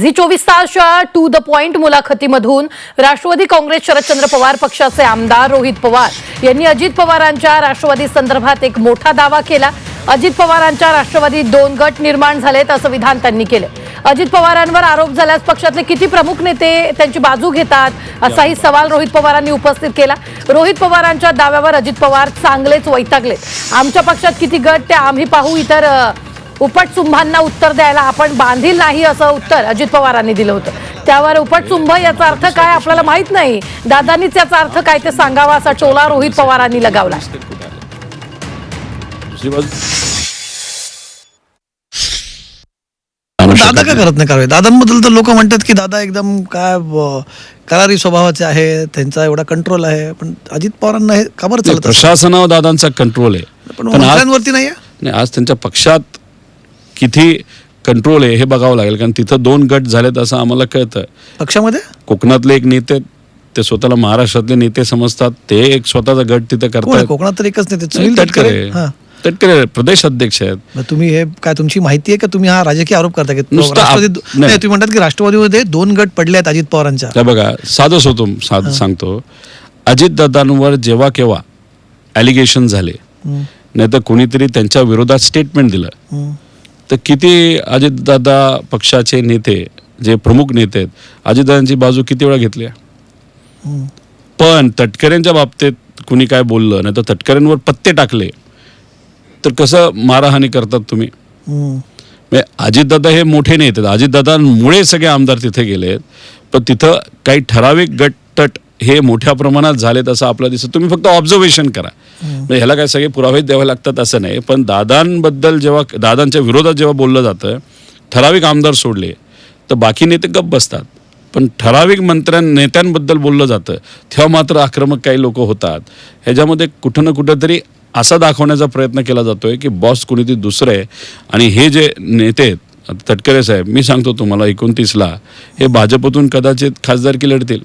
Zee चोवीस तासच्या to the point मुलाखतीमधून राष्ट्रवादी काँग्रेस शरदचंद्र पवार पक्षाचे आमदार रोहित पवार यांनी अजित पवारांच्या राष्ट्रवादी संदर्भात एक मोठा दावा केला. अजित पवारांच्या राष्ट्रवादीत दोन गट निर्माण झालेत असं विधान त्यांनी केलं. अजित पवारांवर आरोप झाल्यास पक्षातले किती प्रमुख नेते त्यांची बाजू घेतात असाही सवाल रोहित पवारांनी उपस्थित केला. रोहित पवारांच्या दाव्यावर अजित पवार चांगलेच वैतागले आमच्या पक्षात किती गट ते आम्ही पाहू इतर अ, उपटसुंभांना उत्तर द्यायला आपण बांधील नाही असं उत्तर अजित पवारांनी दिलं होतं. त्यावर उपटसुंभ याचा अर्थ काय आपल्याला माहीत नाही. दादांनीच याचा अर्थ काय ते सांगावा असा टोला रोहित पवारांनी लगावला. दादा का करत नाही कारवाई? दादांबद्दल तर लोक म्हणतात की दादा एकदम काय करारी स्वभावाचे आहे त्यांचा एवढा कंट्रोल आहे. पण अजित पवारांना हे का बरं चालत? प्रशासनावर दादांचा कंट्रोल आहे. पण मंत्र्यांवरती नाही आहे नाही आज त्यांच्या पक्षात किती कंट्रोल आहे हे बघावं लागेल. कारण तिथं दोन गट झालेत असं आम्हाला कळतं पक्षामध्ये? कोकणातले एक नेते ते स्वतःला महाराष्ट्रातले नेते समजतात. ते एक स्वतःचा गट तिथं? करतात कोकणात तर एकच नाही ते नाही, सुनील तटकरे? तटकरे. प्रदेश अध्यक्ष आहेत. तुम्ही हे काय तुमची माहिती आहे का? तुम्ही हा राजकीय आरोप करता की नाही. नाही तुम्ही म्हणतात की राष्ट्रवादीमध्ये दोन गट पडले आहेत अजित पवारांच्या. बघा साधंच होतो साध सांगतो. अजितदादांवर जेव्हा केव्हा ॲलिगेशन झाले हम्म, नाहीतर कोणीतरी त्यांच्या विरोधात स्टेटमेंट दिलं. तर किती अजितदादा पक्षाचे नेते जे प्रमुख नेते आहेत अजितदादांची बाजू किती वेळा हम्म. पण तटकऱ्यांच्या बाबतीत कुणी काय बोललं नाही तर तटकऱ्यांवर पत्ते टाकले तर कसं मारहाणी करतात तुम्ही. म्हणजे अजितदादा हे मोठे नेते आहेत. अजितदादांमुळे सगळे आमदार तिथे गेलेत पण तिथं काही ठराविक गट तट हे मोठ्या प्रमाणात झालेत असं आपल्याला दिसतं. तुम्ही फक्त ऑब्झर्वेशन करा. म्हणजे ह्याला काय सगळे पुरावे द्यावे लागतात असं नाही पण दादांबद्दल जेव्हा दादांच्या विरोधात जेव्हा बोललं जातं ठराविक आमदार सोडले तर बाकी नेते गप्प बसतात. पण ठराविक मंत्र्यां नेत्यांबद्दल बोललं जातं तेव्हा मात्र आक्रमक काही लोक होतात. ह्याच्यामध्ये कुठं ना कुठं तरी असा दाखवण्याचा प्रयत्न केला जातोय की बॉस कोणीतरी दुसरं आहे. आणि हे जे नेते आहेत तटकरे साहेब मी सांगतो तुम्हाला एकोणतीसला हे भाजपतून कदाचित खासदारकी लढतील.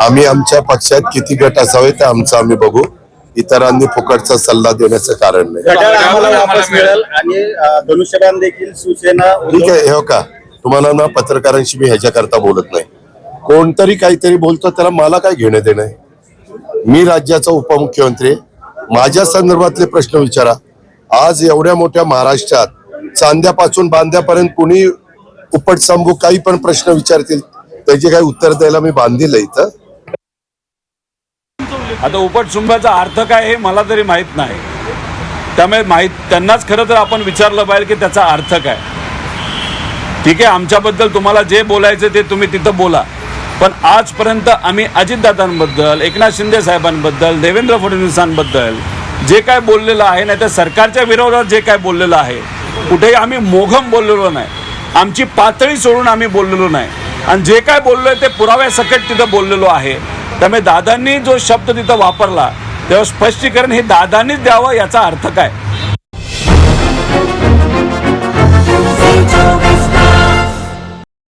आम्ही आमच्या पक्षात किती गट असावे ते आमचं आम्ही बघू. इतरांनी फुकटचा सल्ला देण्याचं कारण नाही. गटार आम्हाला वापस मिळेल. आणि अं, धनुष्यबाण देखील शिवसेना ठीक आहे हे का? तुम्हाला ना पत्रकारांशी मी ह्याच्याकरता बोलत नाही. कोणतरी काहीतरी बोलतो त्याला मला काय घेणं देणं आहे? मी राज्याचा उपमुख्यमंत्री आहे. माझ्या संदर्भातले प्रश्न विचारा. आज एवढ्या मोठ्या महाराष्ट्रात चांद्यापासून बांध्यापर्यंत कुणी उपट संभू काही पण प्रश्न विचारतील त्याचे काही उत्तर द्यायला मी बांधील इथं. आता उपटसुंभाचा अर्थ काय हे मला तरी माहीत नाही. त्यामुळे माहीत त्यांनाच खरं तर आपण विचारलं पाहिजे की त्याचा अर्थ काय. ठीक आहे आमच्याबद्दल तुम्हाला जे बोलायचं ते तुम्ही तिथं बोला. पण आजपर्यंत आम्ही अजितदादांबद्दल एकनाथ शिंदे साहेबांबद्दल देवेंद्र फडणवीसांबद्दल जे काय बोललेलं आहे नाही तर सरकारच्या विरोधात जे काय बोललेलं आहे कुठेही आम्ही मोघम बोललेलो नाही. आमची पातळी सोडून आम्ही बोललेलो नाही. आणि जे काय बोललो आहे ते पुराव्यासकट तिथं बोललेलो आहे. त्यामुळे दादांनी जो शब्द तिथं वापरला तेव्हा स्पष्टीकरण हे दादांनीच द्यावं याचा अर्थ काय?